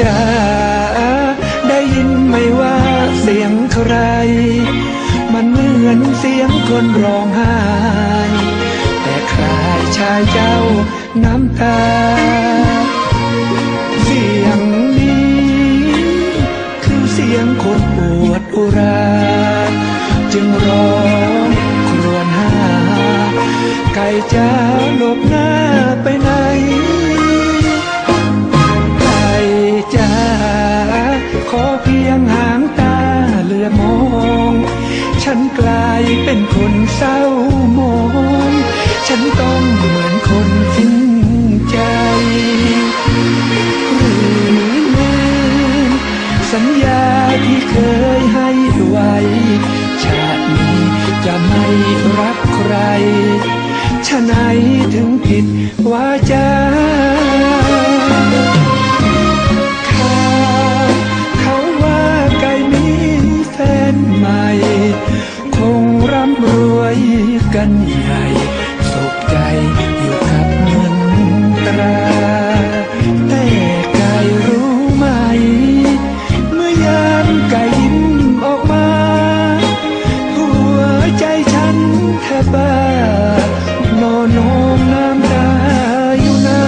จ้าได้ยินไหมว่าเสียงใคร มันเหมือนเสียงคนร้องไห้แต่คลายชายเจ้าน้ำตา เสียงนี้ คือเสียงคนปวดอุรา จึงร้องครวญหา ไก่จ้าหลบหน้า ฉันกลายเป็นคนเศร้ามองฉันต้องเหมือนคนสิ้นใจหรือลืมสัญญาที่เคยให้ไว้ชาตินี้จะไม่รักใครชะไหนถึงผิดว่าจ กันใหญ่สุขใจอยู่กับเงินตราแต่ไก่รู้ไหม เมื่อยามไก่ยิ้มออกมา หัวใจฉันแทบบ้านอนโนมน้ำตาอยู่นา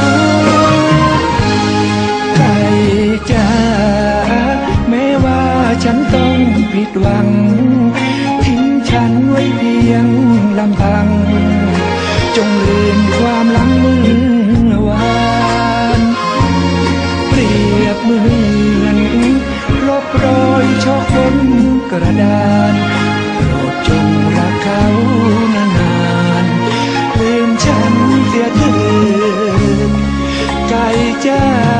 นไก่จ้าแม้ว่าฉันต้องผิดหวัง ทิ้งฉันไว้เพียง ลำพัง จงลืมความหลังมื่อวานเปรียบเหมือนลบรอยชอกบนกระดานโปรดจงรักเขานานๆลืมฉันเสียเถิดไก่จ้า